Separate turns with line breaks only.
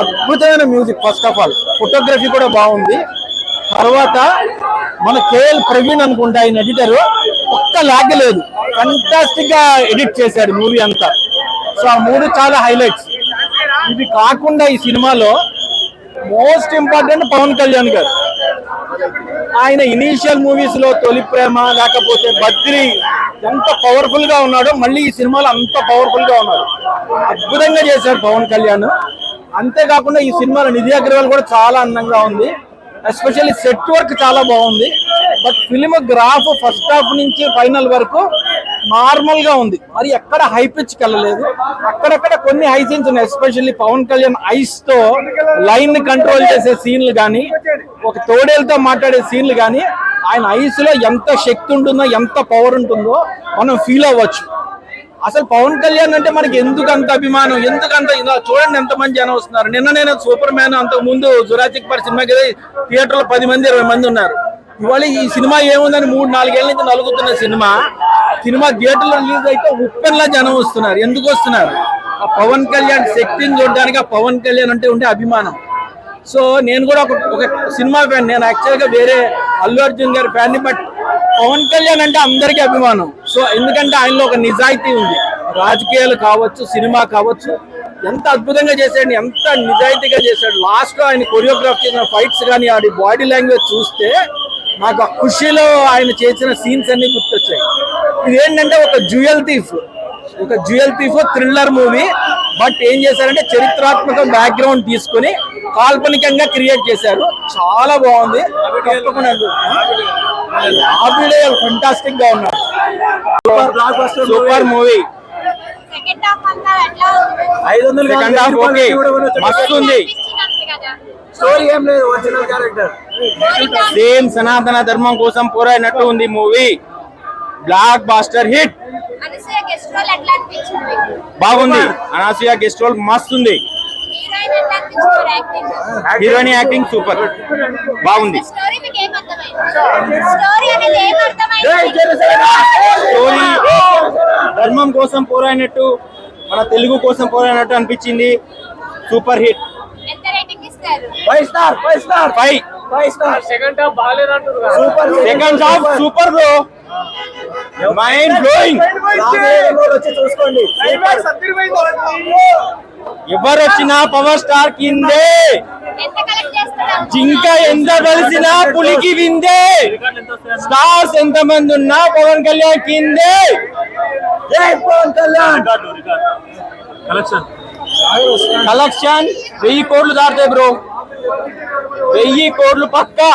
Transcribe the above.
అద్భుతమైన music first of all photography కూడా బాగుంది. తర్వాత మన కేఎల్ ప్రవీణ్ అనుకుంటా ఆయన ఎడిటర్. ఒక్క లాగ్ లేదు. ఫంటాస్టిక్గా ఎడిట్ చేశాడు మూవీ అంతా. సో ఆ మూడు చాలా హైలైట్స్ ఇది కాకుండా ఈ సినిమాలో మోస్ట్ ఇంపార్టెంట్ పవన్ కళ్యాణ్ గారు. ఆయన ఇనీషియల్ మూవీస్లో తొలి ప్రేమ లేకపోతే బద్రి ఎంత పవర్ఫుల్గా ఉన్నాడో మళ్ళీ ఈ సినిమాలో అంత పవర్ఫుల్గా ఉన్నాడు. అద్భుతంగా చేశాడు పవన్ కళ్యాణ్. అంతేకాకుండా ఈ సినిమాలో నిధి అగర్వాల్ కూడా చాలా అందంగా ఉంది. ఎస్పెషల్లీ సెట్ వర్క్ చాలా బాగుంది. But film graph first half నుంచి ఫైనల్ వరకు నార్మల్గా ఉంది. మరి ఎక్కడ హై పిచ్ వెళ్ళలేదు. అక్కడక్కడ కొన్ని హై సీన్స్ ఉన్నాయి. ఎస్పెషల్లీ పవన్ కళ్యాణ్ ఐస్తో లైన్ని కంట్రోల్ చేసే సీన్లు కానీ ఒక తోడేలతో మాట్లాడే సీన్లు కానీ ఆయన ఐస్లో ఎంత శక్తి ఉంటుందో ఎంత పవర్ ఉంటుందో మనం ఫీల్ అవ్వచ్చు. అసలు పవన్ కళ్యాణ్ అంటే మనకి ఎందుకు అంత అభిమానం? ఎందుకు అంత చూడండి ఎంత మంది జనం వస్తున్నారు. నిన్న నేను సూపర్ మ్యాన్ అంతకు ముందు జురాచిక్ పర్ సినిమాకి థియేటర్లో పది మంది ఇరవై మంది ఉన్నారు. ఇవాళ ఈ సినిమా ఏముందని మూడు నాలుగేళ్ళ నుంచి నలుగుతున్న సినిమా సినిమా థియేటర్లో రిలీజ్ అయితే ఉప్పెన్లా జనం వస్తున్నారు. ఎందుకు వస్తున్నారు? ఆ పవన్ కళ్యాణ్ శక్తిని చూడడానికి ఆ పవన్ కళ్యాణ్ అంటే ఉండే అభిమానం. సో నేను కూడా ఒక ఒక సినిమా ఫ్యాన్. నేను యాక్చువల్గా వేరే అల్లు అర్జున్ గారి ఫ్యాన్ని బట్ పవన్ కళ్యాణ్ అంటే అందరికీ అభిమానం. సో ఎందుకంటే ఆయనలో ఒక నిజాయితీ ఉంది. రాజకీయాలు కావచ్చు సినిమా కావచ్చు ఎంత అద్భుతంగా చేశాడు ఎంత నిజాయితీగా చేశాడు. లాస్ట్లో ఆయన కొరియోగ్రాఫ్ చేసిన ఫైట్స్ కానీ ఆడి బాడీ లాంగ్వేజ్ చూస్తే నాకు ఆ ఖుషిలో ఆయన చేసిన సీన్స్ అన్ని గుర్తొచ్చాయి. ఇది ఏంటంటే ఒక జ్యువెల్ థీఫ్ ఒక jewel thief thriller movie but ఏం చేశారంటే చరిత్రాత్మక బ్యాక్గ్రౌండ్ తీసుకుని కాల్పనికంగా క్రియేట్ చేశారు. చాలా బాగుంది. తప్పకుండా ఫంటాస్టిక్గా ఉన్నాడు. Super movie.
సెకండ్ హాఫ్ అంతా ఎట్లా ఉంది?
ఐదు వందలు సెకండ్ హాఫ్ ఓకే. మస్తు ఉంది.
అనిపించినట్టు కదా.
స్టోరీ ఏం లేదు ఒరిజినల్ క్యారెక్టర్. సేమ్ సనాతన ధర్మం కోసం పోరాడినట్టు ఉంది మూవీ. Black buster hit? బాగుంది. అనాసియా గెస్ట్ రోల్ మస్తు ఉంది.
హీరోయిన్ యాక్టింగ్
సూపర్ బాగుంది.
స్టోరీ
ధర్మం కోసం పోరాడినట్టు మన తెలుగు కోసం పోరాడినట్టు అనిపించింది సూపర్ హిట్.
ఎంత రేటింగ్ ఇస్తారు?
Five star five star. Five. Five star.
Second half బాగాలేదంటారు
super second half super bro. Mind blowing చూసుకోండి. ఎవరు వచ్చినా పవర్ స్టార్ కిందే. జింక ఎంత కలిసినా పులికి విందే. స్టార్స్ ఎంత మంది ఉన్నా పవన్ కళ్యాణ్ కిందే. జై పవన్ కళ్యాణ్.
కలెక్షన్.
కలెక్షన్ వెయ్యి కోట్లు దాటాయి బ్రో. వెయ్యి కోట్లు పక్కా.